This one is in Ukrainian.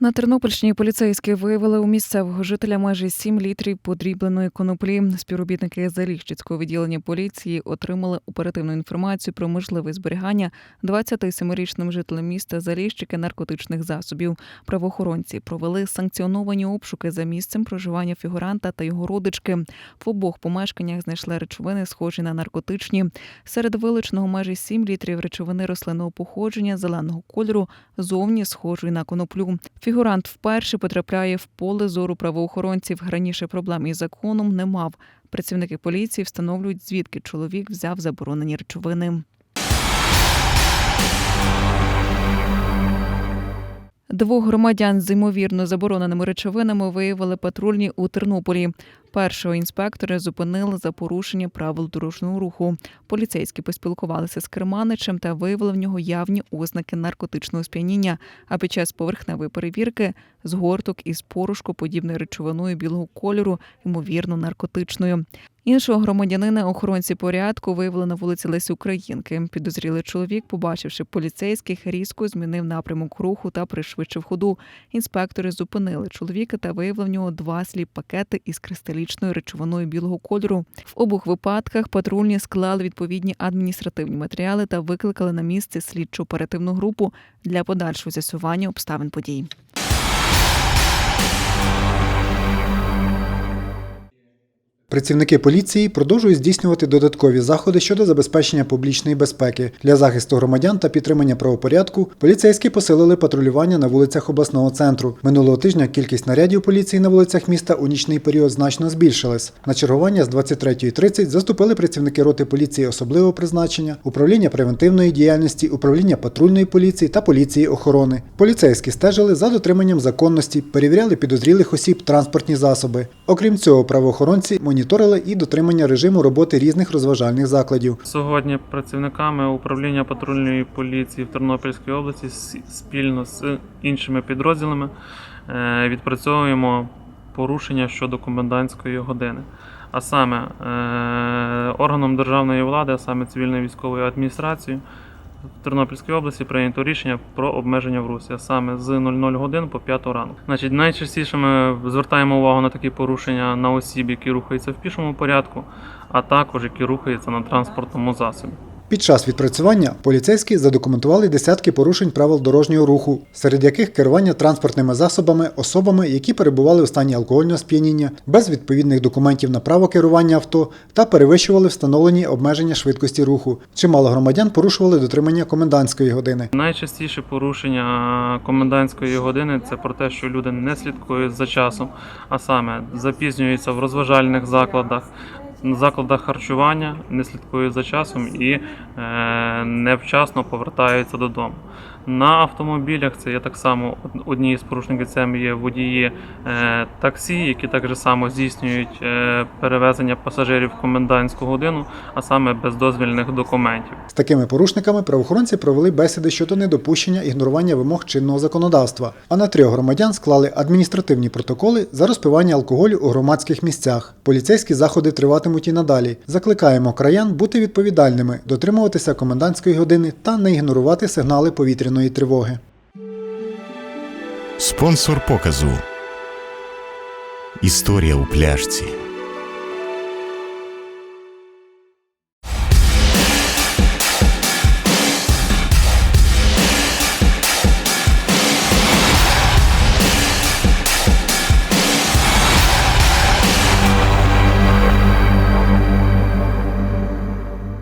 На Тернопільщині поліцейські виявили у місцевого жителя майже 7 літрів подрібленої коноплі. Співробітники Заліщицького відділення поліції отримали оперативну інформацію про можливе зберігання 27-річним жителем міста Заліщики наркотичних засобів. Правоохоронці провели санкціоновані обшуки за місцем проживання фігуранта та його родички. В обох помешканнях знайшли речовини, схожі на наркотичні. Серед вилученого майже 7 літрів речовини рослинного походження зеленого кольору, зовні схожої на коноплю. Фігурант вперше потрапляє в поле зору правоохоронців. Раніше проблем із законом не мав. Працівники поліції встановлюють, звідки чоловік взяв заборонені речовини. Двох громадян з ймовірно забороненими речовинами виявили патрульні у Тернополі. Першого інспектори зупинили за порушення правил дорожнього руху. Поліцейські поспілкувалися з керманичем та виявили в нього явні ознаки наркотичного сп'яніння. А під час поверхневої перевірки згорток із порошкоподібною речовиною білого кольору, ймовірно, наркотичною. Іншого громадянина охоронці порядку виявили на вулиці Лесі Українки. Підозрілий чоловік, побачивши поліцейських, різко змінив напрямок руху та пришвидшив ходу. Інспектори зупинили чоловіка та виявили в нього два сліп пакети із кристалічною речовиною білого кольору. В обох випадках патрульні склали відповідні адміністративні матеріали та викликали на місце слідчу оперативну групу для подальшого з'ясування обставин подій. Працівники поліції продовжують здійснювати додаткові заходи щодо забезпечення публічної безпеки для захисту громадян та підтримання правопорядку. Поліцейські посилили патрулювання на вулицях обласного центру. Минулого тижня кількість нарядів поліції на вулицях міста у нічний період значно збільшилась. На чергування з 23.30 заступили працівники роти поліції особливого призначення, управління превентивної діяльності, управління патрульної поліції та поліції охорони. Поліцейські стежили за дотриманням законності, перевіряли підозрілих осіб транспортні засоби. Окрім цього, правоохоронці моніторили і дотримання режиму роботи різних розважальних закладів. Сьогодні працівниками управління патрульної поліції в Тернопільській області спільно з іншими підрозділами е, відпрацьовуємо порушення щодо комендантської години. А саме е, органом державної влади, а саме цивільною військовою адміністрацією в Тернопільській області прийнято рішення про обмеження в русі, а саме з 00 годин по 5 ранку. Значить, найчастіше ми звертаємо увагу на такі порушення на осіб, які рухаються в пішому порядку, а також які рухаються на транспортному засобі. Під час відпрацювання поліцейські задокументували десятки порушень правил дорожнього руху, серед яких керування транспортними засобами особами, які перебували у стані алкогольного сп'яніння, без відповідних документів на право керування авто та перевищували встановлені обмеження швидкості руху. Чимало громадян порушували дотримання комендантської години. Найчастіше порушення комендантської години це про те, що люди не слідкують за часом, а саме запізнюються в розважальних закладах. На закладах харчування не слідкують за часом і е, невчасно повертаються додому. На автомобілях це є так само од- одні з порушників. Це є водії е, таксі, які так само здійснюють е, перевезення пасажирів в комендантську годину, а саме без дозвільних документів. З такими порушниками правоохоронці провели бесіди щодо недопущення ігнорування вимог чинного законодавства. А на трьох громадян склали адміністративні протоколи за розпивання алкоголю у громадських місцях. Поліцейські заходи триватимуть і надалі. Закликаємо краян бути відповідальними, дотримуватися комендантської години та не ігнорувати сигнали повітряної тривоги. Спонсор показу. Історія у пляшці.